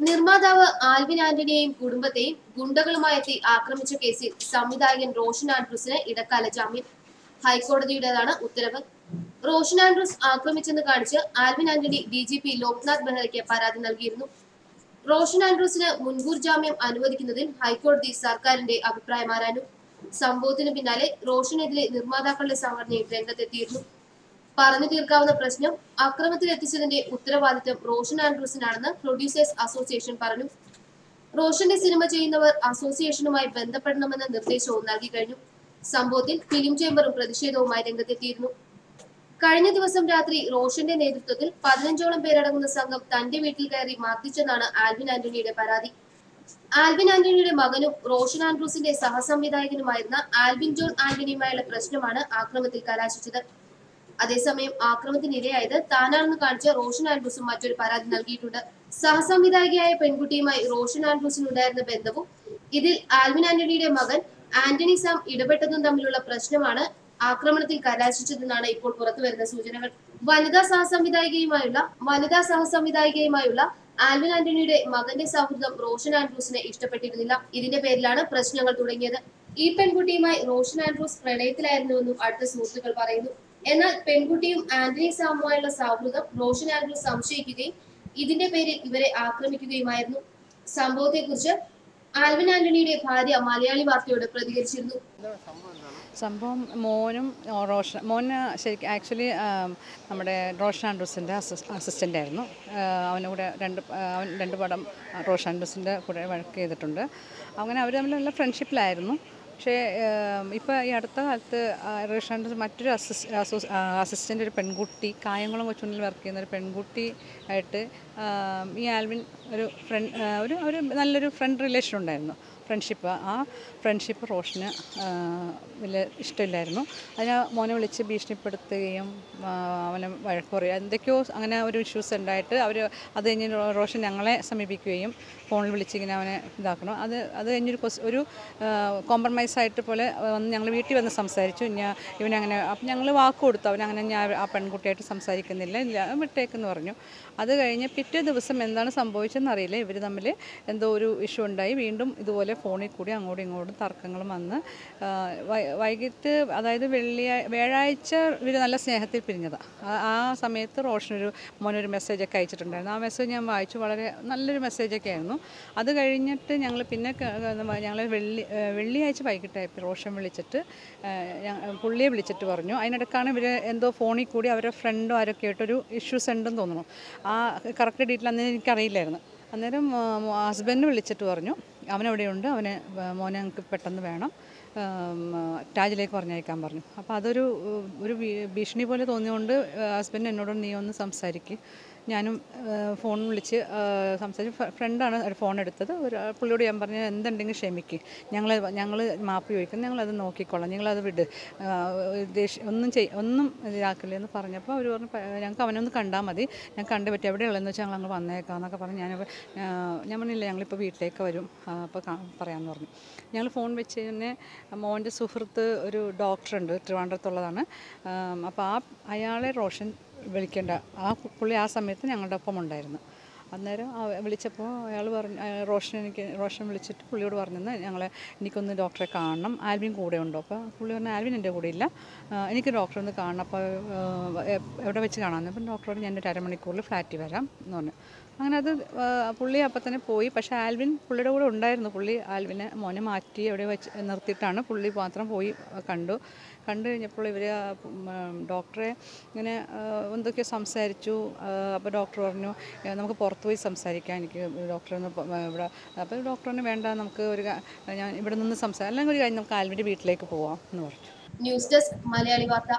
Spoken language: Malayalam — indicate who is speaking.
Speaker 1: നിർമ്മാതാവ് ആൽവിൻ ആന്റണിയെയും കുടുംബത്തെയും ഗുണ്ടകളുമായി എത്തി ആക്രമിച്ച കേസിൽ സംവിധായകൻ റോഷൻ ആൻഡ്രൂസിന് ഇടക്കാല ജാമ്യം. ഹൈക്കോടതിയുടേതാണ് ഉത്തരവ്. റോഷൻ ആൻഡ്രൂസ് ആക്രമിച്ചെന്ന് കാണിച്ച് Alvin Antony D G P Loknath ബെഹ്റയ്ക്ക് പരാതി നൽകിയിരുന്നു. റോഷൻ ആൻഡ്രൂസിന് മുൻകൂർ ജാമ്യം അനുവദിക്കുന്നതിൽ ഹൈക്കോടതി സർക്കാരിന്റെ അഭിപ്രായം ആരാഞ്ഞു. സംഭവത്തിന് പിന്നാലെ റോഷനെതിരെ നിർമ്മാതാക്കളുടെ സംഘടനയും രംഗത്തെത്തിയിരുന്നു. പറഞ്ഞു തീർക്കാവുന്ന പ്രശ്നം അക്രമത്തിൽ എത്തിച്ചതിന്റെ ഉത്തരവാദിത്തം റോഷൻ ആൻഡ്രൂസിനാണെന്ന് പ്രൊഡ്യൂസേഴ്സ് അസോസിയേഷൻ പറഞ്ഞു. റോഷന്റെ സിനിമ ചെയ്യുന്നവർ അസോസിയേഷനുമായി ബന്ധപ്പെടണമെന്ന നിർദ്ദേശവും നൽകി കഴിഞ്ഞു. സംഭവത്തിൽ ഫിലിം ചേംബറും പ്രതിഷേധവുമായി രംഗത്തെത്തിയിരുന്നു. കഴിഞ്ഞ ദിവസം രാത്രി റോഷന്റെ നേതൃത്വത്തിൽ പതിനഞ്ചോളം പേരടങ്ങുന്ന സംഘം തന്റെ വീട്ടിൽ കയറി മർദ്ദിച്ചെന്നാണ് ആൽവിൻ ആന്റണിയുടെ പരാതി. ആൽവിൻ ആന്റണിയുടെ മകനും റോഷൻ ആൻഡ്രൂസിന്റെ സഹസംവിധായകനുമായിരുന്ന ആൽവിൻ ജോൺ ആന്റണിയുമായുള്ള പ്രശ്നമാണ് ആക്രമത്തിൽ കലാശിച്ചത്. അതേസമയം ആക്രമണത്തിനിരയായത് താനാണെന്ന് കാണിച്ച് റോഷൻ ആൻഡ്രൂസും മറ്റൊരു പരാതി നൽകിയിട്ടുണ്ട്. സഹസംവിധായകയായ പെൺകുട്ടിയുമായി റോഷൻ ആൻഡ്രൂസിനുണ്ടായിരുന്ന ബന്ധവും ഇതിൽ ആൽവിൻ ആന്റണിയുടെ മകൻ ആന്റണി സാം ഇടപെട്ടതും തമ്മിലുള്ള പ്രശ്നമാണ് ആക്രമണത്തിൽ കലാശിച്ചതെന്നാണ് ഇപ്പോൾ പുറത്തുവരുന്ന സൂചനകൾ. വനിതാ സഹസംവിധായികയുമായുള്ള വനിതാ സഹസംവിധായികയുമായുള്ള ആൽവിൻ ആന്റണിയുടെ മകന്റെ സൗഹൃദം റോഷൻ ആൻഡ്രൂസിനെ ഇഷ്ടപ്പെട്ടിരുന്നില്ല. ഇതിന്റെ പേരിലാണ് പ്രശ്നങ്ങൾ തുടങ്ങിയത്. ഈ പെൺകുട്ടിയുമായി റോഷൻ ആൻഡ്രൂസ് പ്രണയത്തിലായിരുന്നുവെന്നും അടുത്ത സുഹൃത്തുക്കൾ പറയുന്നു. എന്നാൽ പെൺകുട്ടിയും ആന്റണി സാമുമായുള്ള സൗഹൃദം റോഷൻ ആൻഡ്രൂസ് സംശയിക്കുകയും ഇതിന്റെ പേരിൽ ഇവരെ ആക്രമിക്കുകയുമായിരുന്നു. സംഭവത്തെക്കുറിച്ച് ആൽവിൻ ആന്റണിയുടെ ഭാര്യ മലയാളി വാർത്തയോട് പ്രതികരിച്ചിരുന്നു.
Speaker 2: സംഭവം മോനും റോഷൻ മോന് ശരിക്കും ആക്ച്വലി നമ്മുടെ റോഷൻ ആൻഡ്രൂസിന്റെ അസിസ്റ്റന്റ് ആയിരുന്നു അവന്റെ കൂടെ രണ്ട് അവൻ രണ്ട് പടം റോഷൻ ആൻഡ്രൂസിന്റെ കൂടെ വർക്ക് ചെയ്തിട്ടുണ്ട്. അങ്ങനെ അവർ തമ്മിൽ നല്ല ഫ്രണ്ട്ഷിപ്പിലായിരുന്നു പക്ഷേ ഇപ്പോൾ ഈ അടുത്ത കാലത്ത് റേഷന്റെ മറ്റൊരു അസിസ് അസിസ്റ്റന്റ് ഒരു പെൺകുട്ടി കായംകുളം കൊച്ചുണ്ണിൽ വർക്ക് ചെയ്യുന്ന ഒരു പെൺകുട്ടി ആയിട്ട് ഈ ആൽവിൻ ഒരു ഫ്രണ്ട് ഒരു ഒരു നല്ലൊരു ഫ്രണ്ട് റിലേഷൻ ഉണ്ടായിരുന്നു. ഫ്രണ്ട്ഷിപ്പ് ആ ഫ്രണ്ട്ഷിപ്പ് റോഷന് വലിയ ഇഷ്ടമില്ലായിരുന്നു. അതിന് മോനെ വിളിച്ച് ഭീഷണിപ്പെടുത്തുകയും അവനെ വഴക്ക് പറയുക എന്തൊക്കെയോ അങ്ങനെ ഒരു ഇഷ്യൂസ് ഉണ്ടായിട്ട് അവർ അത് കഴിഞ്ഞ് റോഷൻ ഞങ്ങളെ സമീപിക്കുകയും ഫോണിൽ വിളിച്ചിങ്ങനെ അവനെ ഇതാക്കണം. അത് അത് കഴിഞ്ഞൊരു ഒരു കോംപ്രമൈസ് ആയിട്ട് പോലെ വന്ന് ഞങ്ങൾ വീട്ടിൽ വന്ന് സംസാരിച്ചു. ഞാൻ ഇവനങ്ങനെ അപ്പം ഞങ്ങൾ വാക്ക് കൊടുത്തു. അവനങ്ങനെ ഞാൻ ആ പെൺകുട്ടിയായിട്ട് സംസാരിക്കുന്നില്ല ഇല്ല വിട്ടേക്കെന്ന് പറഞ്ഞു. അത് കഴിഞ്ഞ് പിറ്റേ ദിവസം എന്താണ് സംഭവിച്ചതെന്ന് അറിയില്ല. ഇവർ തമ്മിൽ എന്തോ ഒരു ഇഷ്യൂ ഉണ്ടായി. വീണ്ടും ഇതുപോലെ ഫോണിൽ കൂടി അങ്ങോട്ടും ഇങ്ങോട്ടും തർക്കങ്ങളും വന്ന് വൈകിട്ട് അതായത് വെള്ളിയാഴ്ച വ്യാഴാഴ്ച ഇവർ നല്ല സ്നേഹത്തിൽ പിരിഞ്ഞതാണ് ആ സമയത്ത് റോഷനൊരു മോനൊരു മെസ്സേജൊക്കെ അയച്ചിട്ടുണ്ടായിരുന്നു. ആ മെസ്സേജ് ഞാൻ വായിച്ചു വളരെ നല്ലൊരു മെസ്സേജൊക്കെ ആയിരുന്നു. അത് കഴിഞ്ഞിട്ട് ഞങ്ങൾ പിന്നെ ഞങ്ങൾ വെള്ളി വെള്ളിയാഴ്ച വൈകിട്ടായപ്പോൾ റോഷൻ വിളിച്ചിട്ട് പുള്ളിയെ വിളിച്ചിട്ട് പറഞ്ഞു. അതിനിടക്കാണ് ഇവർ എന്തോ ഫോണിൽ കൂടി അവരുടെ ഫ്രണ്ടോ ആരൊക്കെ ആയിട്ടൊരു ഇഷ്യൂസ് ഉണ്ടെന്ന് തോന്നുന്നു. ആ കറക്റ്റ് ഡീറ്റെയിൽ അന്നേരം എനിക്കറിയില്ലായിരുന്നു. അന്നേരം ഹസ്ബൻഡ് വിളിച്ചിട്ട് പറഞ്ഞു. അവനെവിടെയുണ്ട്. അവനെ മോനെ ഞങ്ങൾക്ക് പെട്ടെന്ന് വേണം. ഉം, ടാജിലേക്ക് പറഞ്ഞയക്കാൻ പറഞ്ഞു. അപ്പോൾ അതൊരു ഒരു ഭീഷണി പോലെ തോന്നിയതുകൊണ്ട് ഹസ്ബൻഡ് എന്നോട് നീ ഒന്ന് സംസാരിക്കും. ഞാനും ഫോൺ വിളിച്ച് സംസാരിച്ച് ഫ്ര- ഫ്രണ്ടാണ് ഫോൺ എടുത്തത്. ഒരു പുള്ളിയോട് ഞാൻ പറഞ്ഞു എന്തുണ്ടെങ്കിൽ ക്ഷമിക്ക്. ഞങ്ങൾ ഞങ്ങൾ മാപ്പ് ചോദിക്കും ഞങ്ങളത് നോക്കിക്കൊള്ളാം ഞങ്ങളത് വിട്. ഒന്നും ചെയ് ഒന്നും ഇതാക്കില്ല എന്ന് പറഞ്ഞപ്പോൾ അവർ പറഞ്ഞു "പ- ഞങ്ങൾക്ക് അവനൊന്ന് കണ്ടാൽ മതി. ഞാൻ കണ്ടു പറ്റി എവിടെയുള്ളതെന്ന് വെച്ചാൽ ഞങ്ങൾ അങ്ങ് വന്നേക്കാം എന്നൊക്കെ പറഞ്ഞ് ഞാൻ ഞാൻ പറഞ്ഞില്ല ഞങ്ങളിപ്പോൾ വീട്ടിലേക്ക് വരും. അപ്പോൾ പറയാമെന്ന് പറഞ്ഞു. ഞങ്ങൾ ഫോൺ വെച്ച് തന്നെ മോന്റെ സുഹൃത്ത് ഒരു ഡോക്ടറുണ്ട് ട്രിവാൻഡ്രത്തുള്ളതാണ്. അപ്പോൾ ആ അയാളെ റോഷൻ വിളിക്കേണ്ട ആ പുള്ളി ആ സമയത്ത് ഞങ്ങളുടെ ഒപ്പം ഉണ്ടായിരുന്നു അന്നേരം വിളിച്ചപ്പോൾ അയാൾ പറഞ്ഞു റോഷൻ എനിക്ക് റോഷൻ വിളിച്ചിട്ട് പുള്ളിയോട് പറഞ്ഞെന്ന് ഞങ്ങളെ എനിക്കൊന്ന് ഡോക്ടറെ കാണണം ആൽവിൻ കൂടെ ഉണ്ടോ അപ്പോൾ പുള്ളി പറഞ്ഞു ആൽവിൻ എന്റെ കൂടെ ഇല്ല. എനിക്ക് ഡോക്ടറെ ഒന്ന് കാണണം. അപ്പോൾ എവിടെ വെച്ച് കാണാമെന്ന് അപ്പം ഡോക്ടറോട് ഞാൻ ഒരു അരമണിക്കൂറിൽ ഫ്ലാറ്റിൽ വരാം എന്ന് പറഞ്ഞു. അങ്ങനെ അത് പുള്ളി അപ്പം തന്നെ പോയി. പക്ഷേ ആൽവിൻ പുള്ളിയുടെ കൂടെ ഉണ്ടായിരുന്നു. പുള്ളി ആൽവിനെ മോനെ മാറ്റി എവിടെ വെച്ച് നിർത്തിയിട്ടാണ് പുള്ളി മാത്രം പോയി കണ്ടു. കണ്ടു കഴിഞ്ഞപ്പോൾ ഇവർ ഡോക്ടറെ ഇങ്ങനെ എന്തൊക്കെയോ സംസാരിച്ചു. അപ്പോൾ ഡോക്ടർ പറഞ്ഞു നമുക്ക് പുറത്ത് പോയി സംസാരിക്കാൻ എനിക്ക് ഡോക്ടറൊന്ന് ഇവിടെ അപ്പോൾ ഡോക്ടറിന് വേണ്ട നമുക്ക് ഒരു ഞാൻ ഇവിടെ നിന്ന് സംസാരിക്കാം അല്ലെങ്കിൽ ഒരു കാര്യം നമുക്ക് ആൽവിന്റെ വീട്ടിലേക്ക് പോവാം എന്ന് പറഞ്ഞു.
Speaker 1: ന്യൂസ് ഡെസ്ക് മലയാളി വാർത്ത.